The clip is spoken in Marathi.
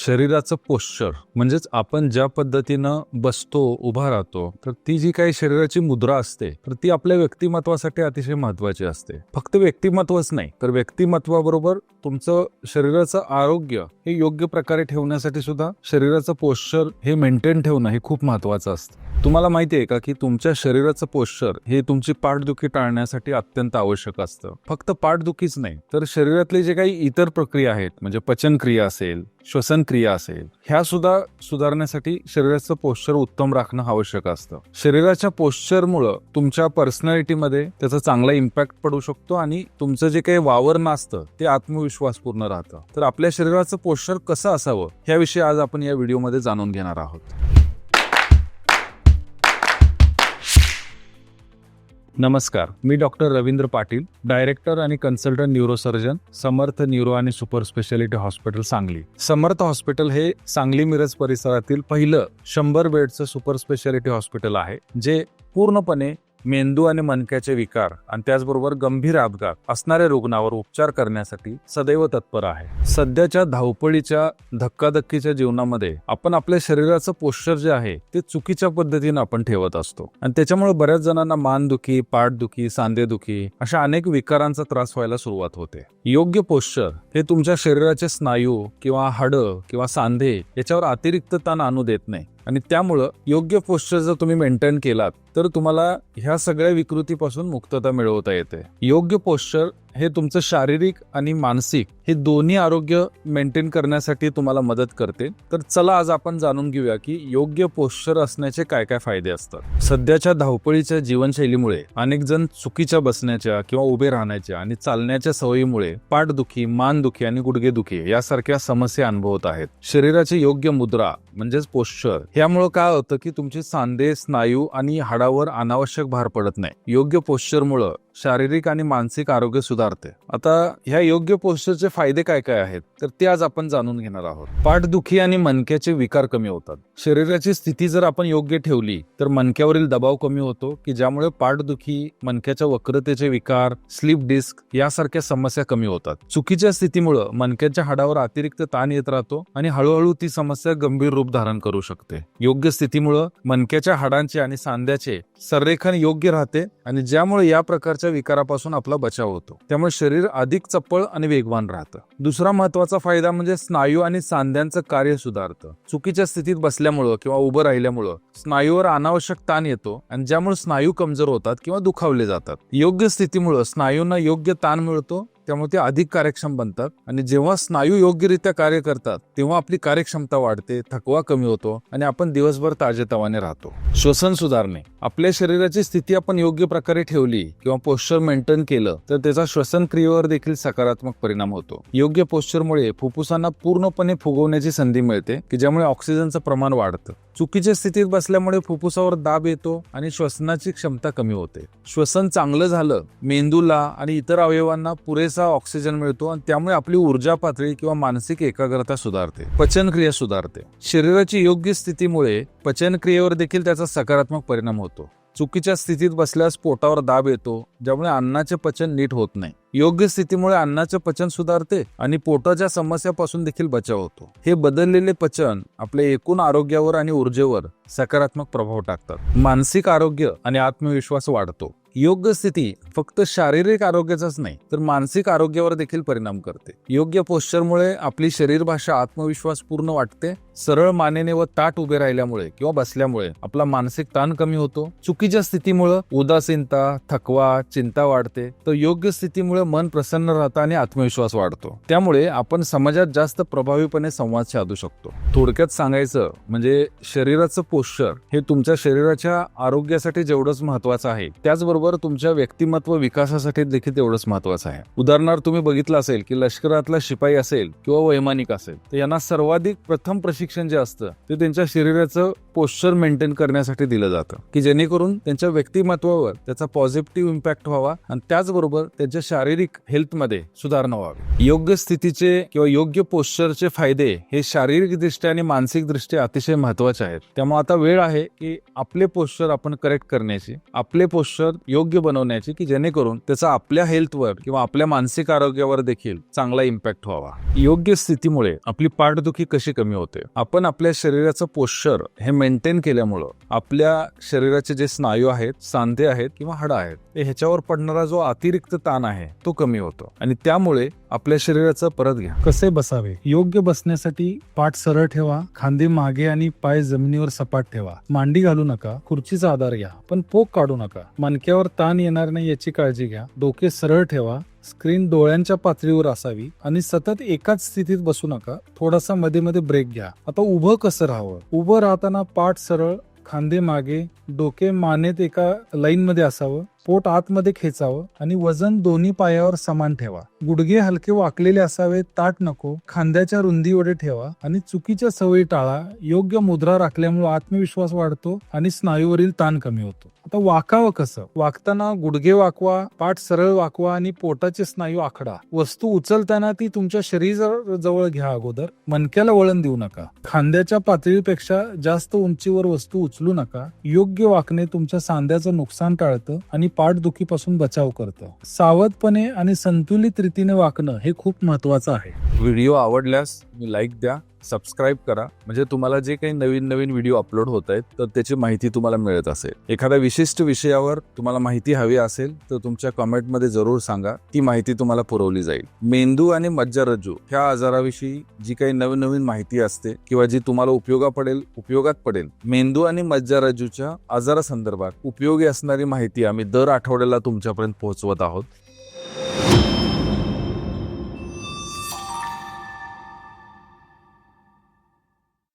शरीराचं पोश्चर म्हणजेच आपण ज्या पद्धतीनं बसतो उभा राहतो तर ती जी काही शरीराची मुद्रा असते तर ती आपल्या व्यक्तिमत्वासाठी अतिशय महत्वाची असते. फक्त व्यक्तिमत्वच नाही तर व्यक्तिमत्वाबरोबर तुमचं शरीराचं आरोग्य हे योग्य प्रकारे ठेवण्यासाठी सुद्धा शरीराचं पोश्चर हे मेंटेन ठेवणं हे खूप महत्वाचं असतं. तुम्हाला माहिती आहे का की तुमच्या शरीराचं पोश्चर हे तुमची पाठदुखी टाळण्यासाठी अत्यंत आवश्यक असतं. फक्त पाठदुखीच नाही तर शरीरातले जे काही इतर प्रक्रिया आहेत म्हणजे पचनक्रिया असेल श्वसन क्रिया असेल ह्या सुद्धा सुधारण्यासाठी शरीराचं पोश्चर उत्तम राखणं आवश्यक असतं. शरीराच्या पोश्चरमुळं तुमच्या पर्सनॅलिटीमध्ये त्याचा चांगला इम्पॅक्ट पडू शकतो आणि तुमचं जे काही वावर असतं ते आत्मविश्वासपूर्ण राहतं. तर आपल्या शरीराचं पोश्चर कसं असावं ह्याविषयी आज आपण या व्हिडिओमध्ये जाणून घेणार आहोत. नमस्कार मी डॉक्टर रवींद्र पाटील डायरेक्टर आणि कन्सल्टंट न्यूरोसर्जन समर्थ न्यूरो आणि super speciality hospital Sangli. Samarth hospital हे सांगली मिरज परिसरातील पहिलं शंभर बेडचं सुपर स्पेशालिटी हॉस्पिटल आहे जे पूर्णपणे मेंदू आणि मनक्याचे विकार आणि त्याचबरोबर गंभीर अपघात असणाऱ्या रुग्णावर उपचार करण्यासाठी सदैव तत्पर आहे. सध्याच्या धावपळीच्या धक्काधक्कीच्या जीवनामध्ये आपण आपल्या शरीराचं पोश्चर जे आहे ते चुकीच्या पद्धतीने आपण ठेवत असतो. आणि त्याच्यामुळे बऱ्याच जणांना मानदुखी पाठदुखी सांधेदुखी अशा अनेक विकारांचा त्रास व्हायला सुरुवात होते. योग्य पोश्चर हे तुमच्या शरीराचे स्नायू किंवा हाडं किंवा सांधे याच्यावर अतिरिक्त ताण आणू देत नाही. आणि त्यामुळं योग्य पोश्चर जर तुम्ही मेंटेन केलात तर तुम्हाला ह्या सगळ्या विकृतीपासून मुक्तता मिळवता येते. योग्य पोश्चर हे तुमचं शारीरिक आणि मानसिक हे दोन्ही आरोग्य मेंटेन करण्यासाठी तुम्हाला मदत करते. तर चला आज आपण जाणून घेऊया की योग्य पोश्चर असण्याचे काय काय फायदे असतात. सध्याच्या धावपळीच्या जीवनशैलीमुळे अनेक जण चुकीच्या बसण्याच्या किंवा उभे राहण्याच्या आणि चालण्याच्या सवयीमुळे पाठदुखी मानदुखी आणि गुडघेदुखी यासारख्या समस्या अनुभवत आहेत. शरीराची योग्य मुद्रा म्हणजेच पोश्चर ह्यामुळे काय होतं की तुमचे सांधे स्नायू आणि हाडावर अनावश्यक भार पडत नाही. योग्य पोश्चरमुळं शारीरिक आणि मानसिक आरोग्य उतारते आता ह्या योग्य पोस्चरचे फायदे काय काय आहेत तर ते आज आपण जाणून घेणार आहोत. पाठदुखी आणि मणक्याचे विकार कमी होतात. शरीराची स्थिती जर आपण योग्य ठेवली तर मणक्यावरील दबाव कमी होतो की ज्यामुळे पाठदुखी मणक्याच्या वक्रतेचे विकार स्लीप डिस्क यासारख्या समस्या कमी होतात. चुकीच्या स्थितीमुळं मणक्याच्या हाडावर अतिरिक्त ताण येत राहतो आणि हळूहळू ती समस्या गंभीर रूप धारण करू शकते. योग्य स्थितीमुळं मणक्याच्या हाडांचे आणि सांध्याचे संरेखन योग्य राहते आणि ज्यामुळे या प्रकारच्या विकारापासून आपला बचाव होतो. त्यामुळे शरीर अधिक चपळ आणि वेगवान राहतं. दुसरा महत्त्वाचा फायदा म्हणजे स्नायू आणि सांध्यांचं कार्य सुधारतं. चुकीच्या स्थितीत बसल्यामुळं किंवा उभं राहिल्यामुळं स्नायूवर अनावश्यक ताण येतो आणि ज्यामुळे स्नायू कमजोर होतात किंवा दुखावले जातात. योग्य स्थितीमुळं स्नायूंना योग्य ताण मिळतो त्यामुळे ते अधिक कार्यक्षम बनतात. आणि जेव्हा स्नायू योग्यरित्या कार्य करतात तेव्हा आपली कार्यक्षमता वाढते थकवा कमी होतो आणि आपण दिवसभर ताजेतवाने राहतो. श्वसन सुधारणे. आपल्या शरीराची स्थिती आपण योग्य प्रकारे ठेवली किंवा पोश्चर मेंटेन केलं तर त्याचा श्वसन क्रियेवर देखील सकारात्मक परिणाम होतो. योग्य पोश्चरमुळे फुफ्फुसांना पूर्णपणे फुगवण्याची संधी मिळते की ज्यामुळे ऑक्सिजनचं प्रमाण वाढतं. चुकीच्या स्थितीत बसल्यामुळे फुफ्फुसावर दाब येतो आणि श्वसनाची क्षमता कमी होते. श्वसन चांगलं झालं मेंदूला आणि इतर अवयवांना पुरेसं ऑक्सिजन मिळतो आणि त्यामुळे आपली ऊर्जा पातळी किंवा मानसिक एकाग्रता सुधारते पचनक्रिया सुधारते. शरीराची योग्य स्थितीमुळे पचनक्रियेवर देखील त्याचा सकारात्मक परिणाम होतो. चुकीच्या स्थितीत बसल्यास पोटावर दाब येतो ज्यामुळे अन्नाचे पचन नीट होत नाही. योग्य स्थितीमुळे अन्नाचे पचन सुधारते आणि पोटाच्या समस्यापासून देखील बचाव होतो. हे बदललेले पचन आपल्या एकूण आरोग्यावर आणि ऊर्जेवर सकारात्मक प्रभाव टाकतात. मानसिक आरोग्य आणि आत्मविश्वास वाढतो. योग्य स्थिती फक्त शारीरिक आरोग्याचाच नाही तर मानसिक आरोग्यावर देखील परिणाम करते. योग्य पोश्चरमुळे आपली शरीरभाषा आत्मविश्वासपूर्ण आत्मविश्वास पूर्ण वाटते. सरळ मानेने व ताट उभे राहिल्यामुळे किंवा बसल्यामुळे आपला मानसिक ताण कमी होतो. चुकीच्या स्थितीमुळे उदासीनता थकवा चिंता वाढते. तर योग्य स्थितीमुळे मन प्रसन्न राहतं आणि आत्मविश्वास वाढतो. त्यामुळे आपण समाजात जास्त प्रभावीपणे संवाद साधू शकतो. थोडक्यात सांगायचं म्हणजे शरीराचं पोश्चर हे तुमच्या शरीराच्या आरोग्यासाठी जेवढंच महत्वाचं आहे त्याचबरोबर तुमच्या व्यक्तिमत्व विकासासाठी देखील तेवढंच महत्वाचं आहे. उदाहरणार्थ तुम्ही बघितलं असेल की लष्करातला शिपाई असेल किंवा वैमानिक असेल तर यांना सर्वाधिक प्रथम प्रशिक्षण जे असतं ते त्यांच्या शरीराचं पोश्चर मेंटेन करण्यासाठी दिलं जातं की जेणेकरून त्यांच्या व्यक्तिमत्वावर त्याचा पॉझिटिव्ह इम्पॅक्ट व्हावा आणि त्याचबरोबर त्यांच्या शारीरिक हेल्थमध्ये सुधारणा व्हावी. योग्य स्थितीचे किंवा योग्य पोश्चरचे फायदे हे शारीरिक दृष्ट्या आणि मानसिक दृष्ट्या अतिशय महत्त्वाचे आहेत. त्यामुळे आता वेळ आहे की आपले पोश्चर आपण करेक्ट करण्याची आपले पोश्चर योग्य बनवण्याची की जेणेकरून त्याचा आपल्या हेल्थवर किंवा आपल्या मानसिक आरोग्यावर देखील चांगला इम्पॅक्ट व्हावा. योग्य स्थितीमुळे आपली पाठदुखी कशी कमी होते? आपण आपल्या शरीराचं पोश्चर हे मेंटेन केल्यामुळं आपल्या शरीराचे जे स्नायू आहेत सांधे आहेत किंवा हाडं आहेत ह्याच्यावर पडणारा जो अतिरिक्त ताण आहे तो कमी होतो. आणि त्यामुळे आपल्या शरीराचं परत घ्या. कसे बसावे? योग्य बसण्यासाठी पाठ सरळ ठेवा खांदे मागे आणि पाय जमिनीवर सपाट ठेवा. मांडी घालू नका खुर्चीचा आधार घ्या पण पोक काढू नका. मणक्यावर ताण येणार नाही याची काळजी घ्या. डोके सरळ ठेवा स्क्रीन डोळ्यांच्या पातळीवर असावी आणि सतत एकाच स्थितीत बसू नका. थोडासा मध्ये मध्ये ब्रेक घ्या. आता उभं कसं राहावं? उभं राहताना पाठ सरळ खांदे मागे डोके मानेत एका लाईन मध्ये असावं. पोट आतमध्ये खेचावं आणि वजन दोन्ही पायावर समान ठेवा. गुडघे हलके वाकलेले असावे ताट नको खांद्याच्या रुंदीवर ठेवा आणि चुकीच्या सवयी टाळा. योग्य मुद्रा राखल्यामुळे आत्मविश्वास वाढतो आणि स्नायूवरील ताण कमी होतो. आता वाकावं कसं? वाकताना गुडघे वाकवा पाठ सरळ वाकवा आणि पोटाचे स्नायू आखडा. वस्तू उचलताना ती तुमच्या शरीर जवळ घ्या अगोदर. मनक्याला वळण देऊ नका. खांद्याच्या पातळीपेक्षा जास्त उंचीवर वस्तू उचलू नका. योग्य वाकणे तुमच्या सांध्याचं नुकसान टाळतं आणि पाठदुखीपासून बचाव करतं. सावधपणे आणि संतुलित रीतीने वाकणं हे खूप महत्वाचं आहे. व्हिडिओ आवडल्यास लाईक द्या. सबस्क्राईब करा. म्हणजे तुम्हाला जे काही नवीन नवीन व्हिडिओ अपलोड होत आहेत तर त्याची माहिती तुम्हाला मिळत असेल. एखाद्या विशिष्ट विषयावर तुम्हाला माहिती हवी असेल तर तुमच्या कमेंटमध्ये जरूर सांगा. ती माहिती तुम्हाला पुरवली जाईल. मेंदू आणि मज्जारज्जू ह्या आजाराविषयी जी काही नवीन नवीन माहिती असते किंवा जी तुम्हाला उपयोगा पडेल उपयोगात पडेल. मेंदू आणि मज्जारज्जूच्या आजारासंदर्भात उपयोगी असणारी माहिती आम्ही दर आठवड्याला तुमच्यापर्यंत पोहोचवत आहोत.